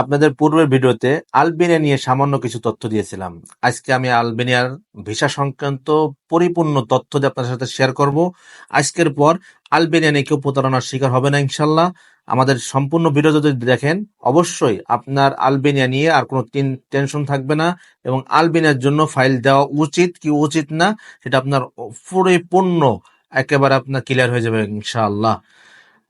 আপনাদের পূর্বের ভিডিওতে আলবেনিয়া নিয়ে সামান্য কিছু তথ্য দিয়েছিলাম। আজকে আমি আলবেনিয়ার ভিসা সংক্রান্ত পরিপূর্ণ তথ্য দিয়ে আপনাদের সাথে শেয়ার করব। আজকের পর আলবেনিয়া নিয়ে কেউ প্রতারণার শিকার হবে না ইনশাল্লাহ আমাদের সম্পূর্ণ ভিডিও যদি দেখেন, অবশ্যই আপনার আলবেনিয়া নিয়ে আর কোনো টেনশন থাকবে না এবং আলবেনিয়ার জন্য ফাইল দেওয়া উচিত কি উচিত না, সেটা আপনার পরিপূর্ণ একেবারে আপনার ক্লিয়ার হয়ে যাবে, ইনশাআল্লাহ।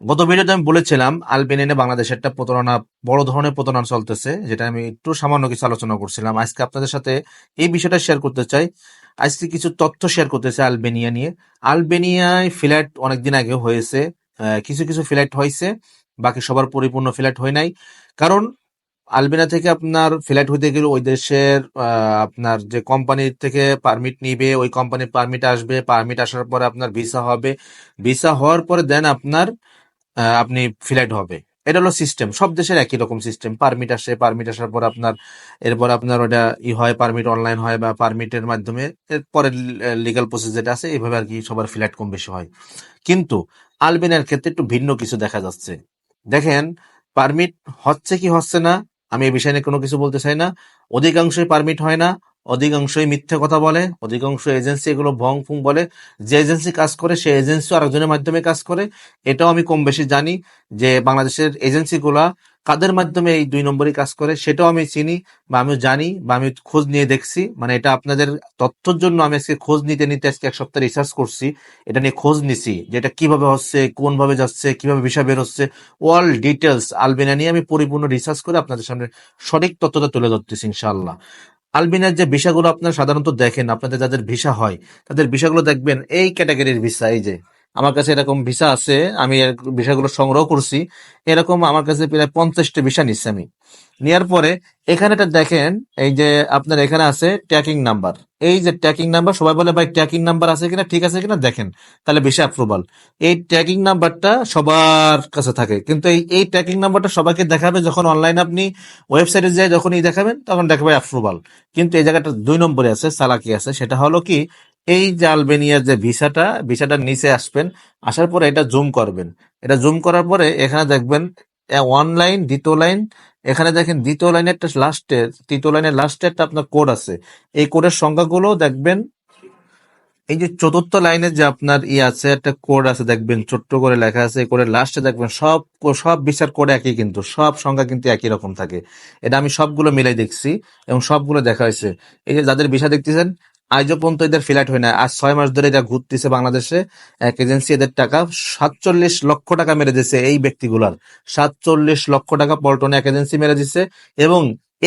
গত ভিডিওতে আমি বলেছিলাম আলবেনিয়ানে বাংলাদেশে একটা প্রতারণা, বড় ধরনের প্রতারণা চলতেছে, যেটা আমি একটু সামান্য কিছু আলোচনা করছিলাম। আজকে আপনাদের সাথে এই বিষয়টা শেয়ার করতে চাই। আজকে কিছু তথ্য শেয়ার করতে চাই আলবেনিয়া নিয়ে। আলবেনিয়ায় ফ্ল্যাট অনেকদিন আগে হয়েছে কিছু কিছু ফ্ল্যাট হয়েছে, বাকি সবার পরিপূর্ণ ফ্ল্যাট হয় নাই। কারণ আলবেনিয়া থেকে আপনার ফ্ল্যাট হইতে গেলে ওই দেশের আপনার যে কোম্পানি থেকে পারমিট নিবে, ওই কোম্পানির পারমিট আসবে। পারমিট আসার পরে আপনার ভিসা হবে। ভিসা হওয়ার পরে দেন আপনার আপনি ফ্ল্যাট হবে। এটা হলো সিস্টেম সব দেশের একই রকম সিস্টেম পারমিট আসে পারমিট আসার পর আপনার, এরপর আপনার ওটা ই হয় পারমিট অনলাইন হয় বা পারমিটের মাধ্যমে। এরপরে লিগাল প্রসেস যেটা আছে, এইভাবে আর কি সবার ফ্ল্যাট কম বেশি হয়। কিন্তু আলবেনিয়ার ক্ষেত্রে একটু ভিন্ন কিছু দেখা যাচ্ছে। দেখেন পারমিট হচ্ছে কি হচ্ছে না, আমি এই বিষয় নিয়ে কোনো কিছু বলতে চাই না। অধিকাংশই পারমিট হয় না অধিকাংশই মিথ্যে কথা বলে অধিকাংশ এজেন্সি এগুলো ভং ফুং বলে। যে এজেন্সি কাজ করে সেই এজেন্সি আরেকজনের মাধ্যমে কাজ করে। এটাও আমি কম বেশি জানি যে বাংলাদেশের এজেন্সিগুলা কাদের মাধ্যমে এই দুই নম্বরই কাজ করে, সেটাও আমি চিনি বা আমিও জানি বা আমি খোঁজ নিয়ে দেখছি। মানে এটা আপনাদের তথ্যের জন্য আমি আজকে খোঁজ নিতে নিতে আজকে এক সপ্তাহ রিসার্চ করছি। এটা নিয়ে খোঁজ নিছি যে এটা কীভাবে হচ্ছে, কোনভাবে যাচ্ছে, কীভাবে ভিসা বের হচ্ছে। অল ডিটেলস আলবেনা নিয়ে আমি পরিপূর্ণ রিসার্চ করে আপনাদের সামনে সঠিক তথ্যটা তুলে ধরতেছি, ইনশাআল্লাহ। আলবেনিয়ার যে ভিসাগুলো আপনারা সাধারণত দেখেন, আপনাদের যাদের ভিসা হয়, তাদের ভিসাগুলো দেখবেন এই ক্যাটাগরির ভিসা, এই যে। আমার কাছে এরকম ভিসা আছে, আমি ভিসাগুলো সংগ্রহ করছি। এরকম আমার কাছে প্রায় পঞ্চাশটা ভিসা নিচ্ছি আমি। নেওয়ার পরে এখানেটা দেখেন, এই যে আপনার এখানে আছে ট্র্যাকিং নাম্বার এই যে ট্র্যাকিং নাম্বার সবাই বলে, ভাই ট্র্যাকিং নাম্বার আছে কিনা, ঠিক আছে কিনা? দেখেন, তাহলে ভিসা অ্যাপ্রুভাল এই ট্র্যাকিং নাম্বারটা সবার কাছে থাকে, কিন্তু এই এই ট্র্যাকিং নাম্বারটা সবাইকে দেখাবে যখন অনলাইন আপনি ওয়েবসাইটে যায় যখন দেখাবেন, তখন দেখাবে অ্যাপ্রুভাল কিন্তু এই জায়গাটা দুই নম্বরে আছে, চালাকি আছে। সেটা হলো কি এই যে আলবেনিয়ার যে ভিসাটা ভিসাটার নিচে আসবেন, আসার পরে এটা জুম করবেন। এটা জুম করার পরে এখানে দেখবেন ওয়ান লাইন দ্বিতীয় লাইন এখানে দেখেন দ্বিতীয় লাইনের লাস্টে তৃতীয় লাইনের লাস্টে একটা আপনার কোড আছে। এই কোডের সংখ্যাগুলো দেখবেন, এই যে চতুর্থ লাইনে যে আপনার ই আছে, একটা কোড আছে, দেখবেন ছোট্ট করে লেখা আছে, এই কোডের লাস্টে দেখবেন সব সব বিচার কোড একই কিন্তু, সব সংখ্যা কিন্তু একই রকম থাকে। এটা আমি সবগুলো মিলাই দেখছি এবং সবগুলো দেখা হয়েছে। এই যে যাদের ভিসা দেখতেছেন আজও পর্যন্ত এদের ফ্ল্যাট হয় না। আর ছয় মাস ধরে এরা ঘুরতেছে বাংলাদেশে। এক এজেন্সি এদের টাকা সাতচল্লিশ লক্ষ টাকা মেরে দিছে এই ব্যক্তিগুলার। সাতচল্লিশ লক্ষ টাকা পল্টনে এক এজেন্সি মেরে দিছে এবং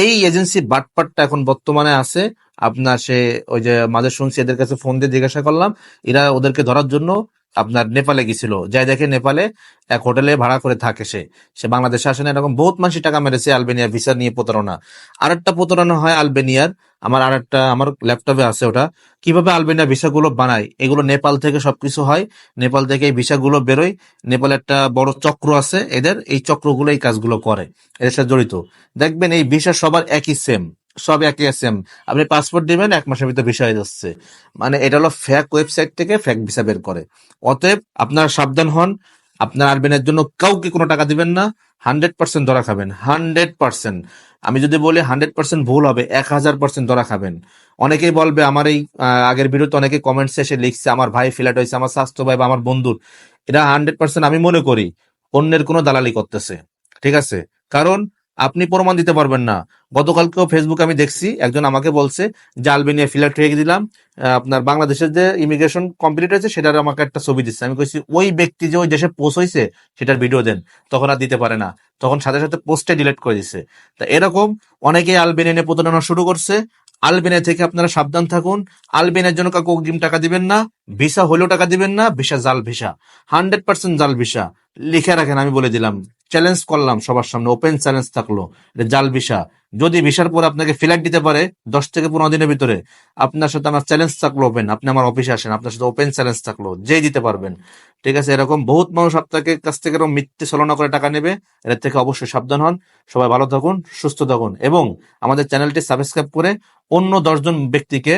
এই এজেন্সি বাটপাটটা এখন বর্তমানে আছে। আপনার সে ওই যে মাঝে শুনছি এদের কাছে ফোন দিয়ে জিজ্ঞাসা করলাম। এরা ওদেরকে ধরার জন্য আপনার নেপালে গেছিল। যাই দেখে নেপালে এক হোটেলে ভাড়া করে থাকে সে। সে বাংলাদেশে আসে না, এরকম বহুত মানুষ টাকা মেরেছে আলবেনিয়া ভিসা নিয়ে প্রতারণা। আর একটা প্রতারণা হয় আলবেনিয়ার, আমার আর একটা আমার ল্যাপটপে আছে ওটা। কীভাবে আলবেনিয়া ভিসাগুলো বানায়? এগুলো নেপাল থেকে সবকিছু হয়। নেপাল থেকে এই ভিসাগুলো বেরোয়। নেপালে একটা বড় চক্র আছে এদের। এই চক্রগুলো এই কাজগুলো করে। এদের সাথে জড়িত। দেখবেন এই ভিসা সবার একই সেম সব একই সেম আপনি পাসপোর্ট দিবেন, এক মাসের ভিতরে ভিসা হয়ে যাচ্ছে। মানে এটা হলো ফ্যাক ওয়েবসাইট থেকে ফ্যাক ভিসা বের করে। অতএব আপনারা সাবধান হন, আপনার আরবেনের জন্য কাউকে কোনো টাকা দিবেন না। হান্ড্রেড পার্সেন্ট ধরা খাবেন হান্ড্রেড পার্সেন্ট আমি যদি বলি হান্ড্রেড পার্সেন্ট ভুল হবে, এক হাজার পার্সেন্ট ধরা খাবেন। অনেকেই বলবে, আমার এই আগের ভিডিওতে অনেকে কমেন্টস এসে লিখছে, আমার ভাই ফ্ল্যাট হয়েছে, আমার স্বাস্থ্য ভাই বা আমার বন্ধুর। এটা হান্ড্রেড পার্সেন্ট আমি মনে করি, অন্যের কোনো দালালি করতেছে। ঠিক আছে? কারণ আপনি প্রমাণ দিতে পারবেন না। গতকালকেও ফেসবুকে আমি দেখছি, একজন আমাকে বলছে, যে আলবেনিয়া ফ্ল্যাট রেখে দিলাম আপনার বাংলাদেশের যে ইমিগ্রেশন কমপ্লিট হয়েছে, সেটার আমাকে একটা ছবি দিচ্ছে। আমি কইছি, ওই ব্যক্তি যে ওই দেশে পৌঁছইছে সেটার ভিডিও দেন। তখন আর দিতে পারে না। তখন সাথে সাথে পোস্টে ডিলিট করে দিচ্ছে তা এরকম অনেকেই আলবেনিয়া নিয়ে প্রতারণা শুরু করছে। আলবেনিয়া থেকে আপনারা সাবধান থাকুন। আলবেনিয়ার জন্য কাউকে অগ্রিম টাকা দিবেন না। ভিসা হলেও টাকা দিবেন না। ভিসা জাল ভিসা। হান্ড্রেড পার্সেন্ট জাল ভিসা। লিখে রাখেন, আমি বলে দিলাম। চ্যালেঞ্জ করলাম সবার সামনে ওপেন চ্যালেঞ্জ থাকল, এটা জাল ভিসা। যদি ভিসার পর আপনাকে ফ্ল্যাট দিতে পারে দশ থেকে পনেরো দিনের ভিতরে, আপনার সাথে আমার চ্যালেঞ্জ থাকল ওপেন আপনি আমার অফিসে আসেন, আপনার সাথে ওপেন চ্যালেঞ্জ থাকল যেই দিতে পারবেন। ঠিক আছে, এরকম বহুত মানুষ আপনাকে কাছ থেকে এরকম মিথ্যে ছলনা করে টাকা নেবে, এর থেকে অবশ্যই সাবধান হন, সবাই ভালো থাকুন, সুস্থ থাকুন, এবং আমাদের চ্যানেলটি সাবস্ক্রাইব করে অন্য দশজন ব্যক্তিকে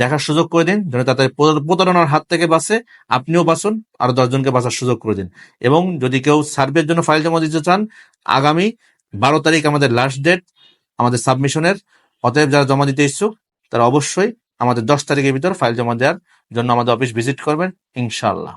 দেখার সুযোগ করে দিন, যেন তাদের প্রতারণার হাত থেকে বাঁচে, আপনিও বাঁচুন, আর দশজনকে বাঁচার সুযোগ করে দিন। এবং যদি কেউ সার্ভের জন্য ফাইল জমা দিতে চান, আগামী বারো তারিখ আমাদের লাস্ট ডেট আমাদের সাবমিশনের। অতএব যারা জমা দিতে ইচ্ছুক, তারা অবশ্যই আমাদের দশ তারিখের ভিতর ফাইল জমা দেওয়ার জন্য আমাদের অফিস ভিজিট করবেন ইনশাল্লাহ